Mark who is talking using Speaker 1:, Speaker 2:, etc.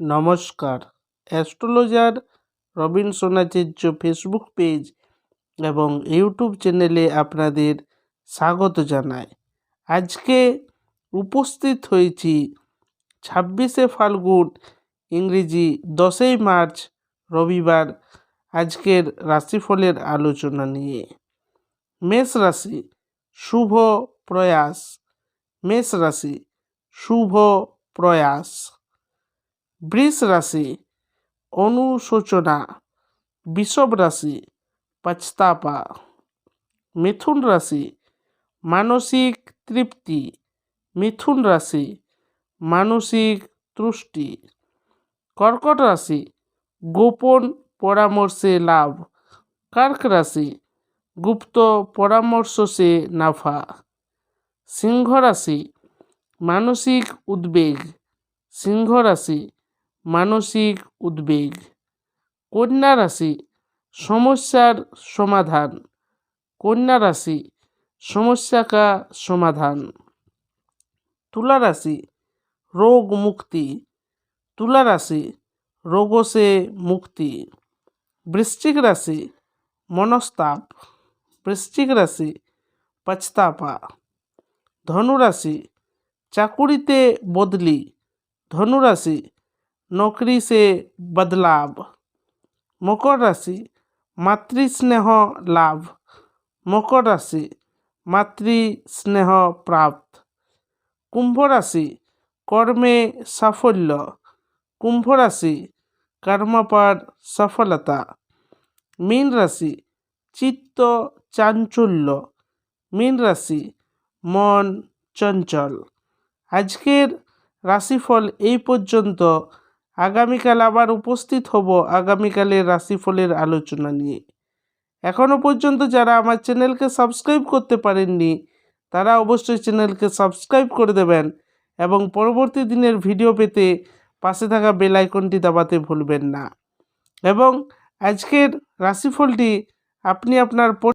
Speaker 1: নমস্কার। Astrologer Robin Sonacharya Facebook page এবং YouTube চ্যানেলে আপনাদের স্বাগত জানাই। আজকে উপস্থিত হয়েছি ছাব্বিশে ফাল্গুন, ইংরেজি দশই মার্চ, রবিবার, আজকের রাশিফলের আলোচনা নিয়ে। মেষ রাশি, শুভ প্রয়াস। মেষ রাশি, শুভ প্রয়াস। বৃষ রাশি, অনুশোচনা, বিষব রাশি পছতাপা মিথুন রাশি, মানসিক তৃপ্তি। মিথুন রাশি, মানসিক তুষ্টি। কর্কট রাশি, গোপন পরামর্শে লাভ। কার্ক রাশি, গুপ্ত পরামর্শ সে নাফা। সিংহ রাশি, মানসিক উদ্বেগ। সিংহ রাশি মানসিক উদ্বেগ, কন্যা রাশি, সমস্যার সমাধান, কন্যা রাশি সমস্যা কা সমাধান। তুলা রাশি, রোগ মুক্তি। তুলা রাশি রোগসে মুক্তি। বৃশ্চিক রাশি, মনস্তাপ। বৃশ্চিক রাশি পছতাপা ধনুরাশি চাকুরিতে বদলি। ধনুরাশি নকরি সে বদলাভ মকর রাশি মাতৃস্নেহ লাভ মকর রাশি মাতৃস্নেহ প্রাপ্ত কুম্ভ রাশি কর্মে সাফল্য কুম্ভ রাশি কর্মপর সফলতা মীন রাশি চিত্ত চাঞ্চল্য মীন রাশি মন চঞ্চল আজকের রাশিফল এই পর্যন্ত। আগামীকাল আবার উপস্থিত হব আগামীকালের রাশিফলের আলোচনা নিয়ে। এখনও পর্যন্ত যারা আমার চ্যানেলকে সাবস্ক্রাইব করতে পারেননি, তারা অবশ্যই চ্যানেলকে সাবস্ক্রাইব করে দেবেন এবং পরবর্তী দিনের ভিডিও পেতে পাশে থাকা বেল আইকনটি দাবাতে ভুলবেন না। এবং আজকের রাশিফলটি আপনি আপনার